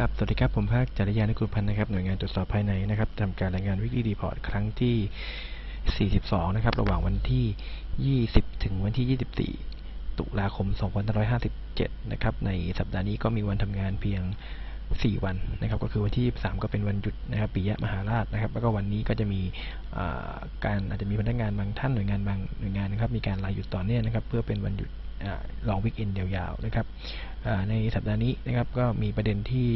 ครับ สวัสดีครับ ผมภาคจริยานุกุลพันธ์นะครับ หน่วยงานตรวจสอบภายในนะครับทำการรายงานวิกฤตรีพอร์ตครั้งที่ 42 นะครับ ระหว่างวันที่ 20 ถึงวันที่ 24 ตุลาคม 2557 นะครับ ในสัปดาห์นี้ก็มีวันทำงานเพียง 4 วันนะครับ ก็คือวันที่ 23 ก็เป็นวันหยุดนะครับปิยะมหาราชนะครับ แล้วก็วันนี้ก็จะมีการอาจจะมีพนักงานบางท่านหน่วยงานบางหน่วยงานนะครับ มีการลาหยุดต่อเนื่องนะครับ เพื่อเป็นวันหยุด ลองวิกเอนยาวๆนะครับในสัปดาห์นี้นะครับก็มีประเด็นที่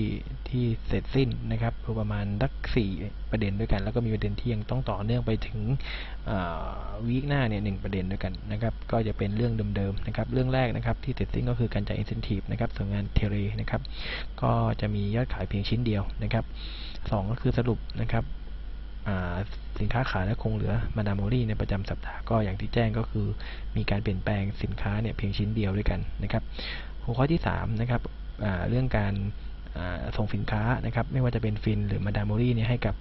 ที่เสร็จสิ้นนะครับประมาณสักสี่ประเด็นด้วยกัน แล้วก็มีประเด็นที่ยังต้องต่อเนื่องไปถึงวีคหน้าเนี่ยหนึ่งประเด็นด้วยกันนะครับก็จะเป็นเรื่องเดิมๆนะครับเรื่องแรกนะครับที่เสร็จสิ้นก็คือการจ่าย incentive นะครับส่วนงานเทเลนะครับก็จะมียอดขายเพียงชิ้นเดียวนะครับสองก็คือสรุปนะครับ สินค้าขายและคงเหลือมาดามโมลี่ในประจำสัปดาห์ก็อย่างที่แจ้งก็คือมีการเปลี่ยนแปลงสินค้าเนี่ยเพียงชิ้นเดียวด้วยกันนะครับ หัวข้อที่3นะครับเรื่องการส่งสินค้านะครับไม่ว่าจะเป็นฟินหรือมาดามโมลี่เนี่ยให้กับ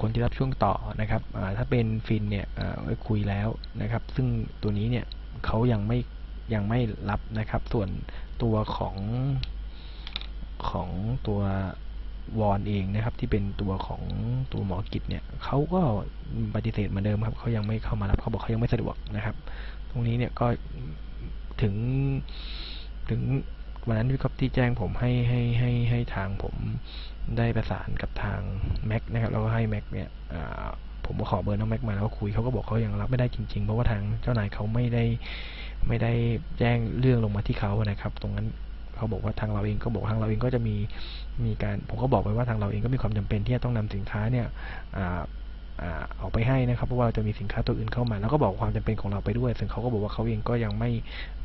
คนที่รับช่วงต่อนะครับถ้าเป็นฟินเนี่ยไว้คุยแล้วนะครับ ซึ่งตัวนี้เนี่ยเขายังไม่ยังไม่รับนะครับ ส่วนตัวของของตัว วอนเองนะครับ ที่เป็นตัวของตัวหมอกิจเนี่ยเขาก็ปฏิเสธเหมือนเดิมครับเขายังไม่เข้ามารับเขาบอกเขายังไม่สะดวกนะครับ ตรงนี้เนี่ยก็ถึงถึงวันนั้นที่เขาที่แจ้งผมให้ให้ให้ให้ทางผมได้ประสานกับทางแม็กนะครับแล้วก็ให้แม็กเนี่ยผมก็ขอเบอร์น้องแม็กมาแล้วก็คุยเขาก็บอกเขายังรับไม่ได้จริงๆ เพราะว่าทางเจ้านายเขาไม่ได้ไม่ได้แจ้งเรื่องลงมาที่เขานะครับ ตรงนั้น เขาบอกว่าทางเราเองก็บอกทางเราเองก็จะมีมีการผมก็บอกไปว่าทางเราเองก็มีความจำเป็นที่จะต้องนำสินค้าเนี่ยออกไปให้นะครับเพราะว่าจะมีสินค้าตัวอื่นเข้ามา แล้วก็บอกความจำเป็นของเราไปด้วย ซึ่งเขาก็บอกว่าเขาเองก็ยังไม่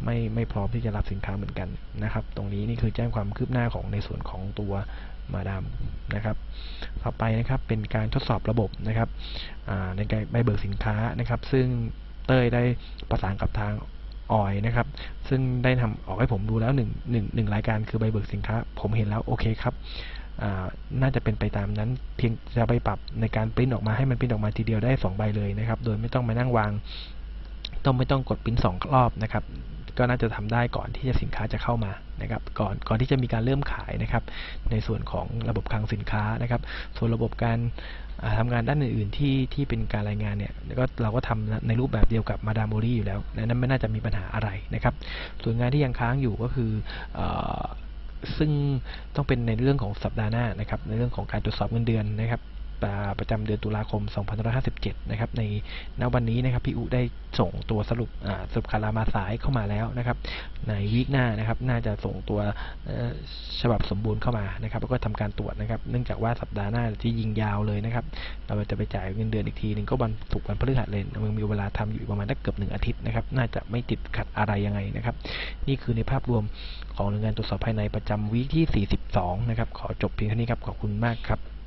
ไม่ไม่พร้อมที่จะรับสินค้าเหมือนกันนะครับ ตรงนี้นี่คือแจ้งความคืบหน้าของในส่วนของตัวมาดามนะครับ ต่อไปนะครับเป็นการทดสอบระบบนะครับในการใบเบิกสินค้านะครับ ซึ่งเต้ยได้ประสานกับทาง ออยนะครับ ซึ่งได้ทำออกให้ผมดูแล้วหนึ่งหนึ่งหนึ่งรายการคือใบเบิกสินค้า ผมเห็นแล้วโอเคครับน่าจะเป็นไปตามนั้นเพียงจะไปปรับในการปริ้นออกมาให้มันปริ้นออกมาทีเดียวได้ 2 ใบเลยนะครับ โดยไม่ต้องมานั่งวาง ต้องไม่ต้องกดปริ้นสองรอบนะครับ ก็น่าจะทำได้ก่อนที่จะสินค้าจะเข้ามานะครับ ก่อนก่อนที่จะมีการเริ่มขายนะครับ ในส่วนของระบบคลังสินค้านะครับ ส่วนระบบการอ่าทำงานด้านอื่น ๆ ที่ที่เป็นการรายงานเนี่ยก็เราก็ทำในรูปแบบเดียวกับมาดามโมลี่อยู่แล้วนั้นไม่น่าจะมีปัญหาอะไรนะครับ ส่วนงานที่ยังค้างอยู่ก็คือซึ่งต้องเป็นในเรื่องของสัปดาห์หน้านะครับ ในเรื่องของการตรวจสอบเงินเดือนนะครับ ประจำเดือนตุลาคม 2557 นะครับ ในณวันนี้นะครับพี่อุได้ส่งตัวสรุปสรุปคารามาสายเข้ามาแล้วนะครับ ในวีคหน้านะครับ น่าจะส่งตัวฉบับสมบูรณ์เข้ามานะครับ แล้วก็ทำการตรวจนะครับ เนื่องจากว่าสัปดาห์หน้าที่ยิงยาวเลยนะครับ เราจะไปจ่ายเงินเดือนอีกทีหนึ่งก็วันศุกร์วันพฤหัสเลยมันมีเวลาทำอยู่ประมาณเกือบหนึ่งอาทิตย์นะครับ น่าจะไม่ติดขัดอะไรยังไงนะครับ นี่คือในภาพรวมของหน่วยงานตรวจสอบภายในประจำวีคที่ 42 นะครับ ขอจบเพียงเท่านี้ครับ ขอบคุณมากครับ